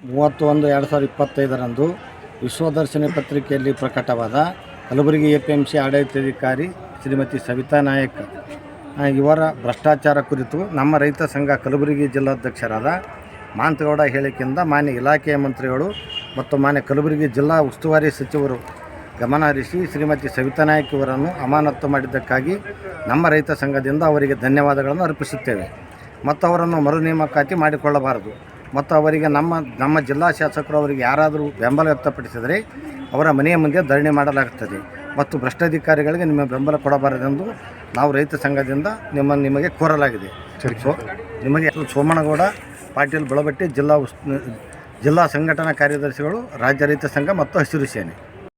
ಮೂವತ್ತು ಒಂದು ಎರಡು ಸಾವಿರದ ಇಪ್ಪತ್ತೈದರಂದು ವಿಶ್ವದರ್ಶಿನಿ ಪತ್ರಿಕೆಯಲ್ಲಿ ಪ್ರಕಟವಾದ Kalaburagi A P M C ಆಡಳಿತಾಧಿಕಾರಿ ಶ್ರೀಮತಿ ಸವಿತಾ ನಾಯಕ್. ಇವರ ಭ್ರಷ್ಟಾಚಾರ ಕುರಿತು ನಮ್ಮ ರೈತ ಸಂಘ ಕಲಬುರಗಿ ಜಿಲ್ಲಾಧ್ಯಕ್ಷರಾದ ಮಾಂತಗೌಡ ಹೇಳಿಕೆಯಿಂದ ಮಾನ್ಯ ಇಲಾಖೆಯ ಮಂತ್ರಿಗಳು ಮತ್ತು ಮಾನ್ಯ ಕಲಬುರಗಿ ಜಿಲ್ಲಾ ಉಸ್ತುವಾರಿ ಸಚಿವರು ಗಮನ ಹರಿಸಿ ಶ್ರೀಮತಿ ಸವಿತಾ ನಾಯಕ್ ಇವರನ್ನು ಅಮಾನತ್ತು ಮಾಡಿದ್ದಕ್ಕಾಗಿ ನಮ್ಮ ರೈತ ಸಂಘದಿಂದ ಅವರಿಗೆ ಧನ್ಯವಾದಗಳನ್ನು ಅರ್ಪಿಸುತ್ತೇವೆ ಮತ್ತು ಅವರನ್ನು ಮರು ನೇಮಕಾತಿ ಮಾಡಿಕೊಳ್ಳಬಾರದು. ಮತ್ತು ಅವರಿಗೆ ನಮ್ಮ ನಮ್ಮ ಜಿಲ್ಲಾ ಶಾಸಕರು ಅವರಿಗೆ ಯಾರಾದರೂ ಬೆಂಬಲ ವ್ಯಕ್ತಪಡಿಸಿದರೆ ಅವರ ಮನೆಯ ಮುಂದೆ ಧರಣಿ ಮಾಡಲಾಗುತ್ತದೆ. ಮತ್ತು ಭ್ರಷ್ಟಾಧಿಕಾರಿಗಳಿಗೆ ನಿಮ್ಮ ಬೆಂಬಲ ಕೊಡಬಾರದೆಂದು ನಾವು ರೈತ ಸಂಘದಿಂದ ನಿಮ್ಮ ನಿಮಗೆ ಕೋರಲಾಗಿದೆ. ಸೊ ನಿಮಗೆ ಸೋಮನಗೌಡ ಪಾಟೀಲ್ ಬಳಬಟ್ಟಿ ಜಿಲ್ಲಾ ಉಸ್ ಜಿಲ್ಲಾ ಸಂಘಟನಾ ಕಾರ್ಯದರ್ಶಿಗಳು ರಾಜ್ಯ ರೈತ ಸಂಘ ಮತ್ತು ಹಸಿರು ಸೇನೆ.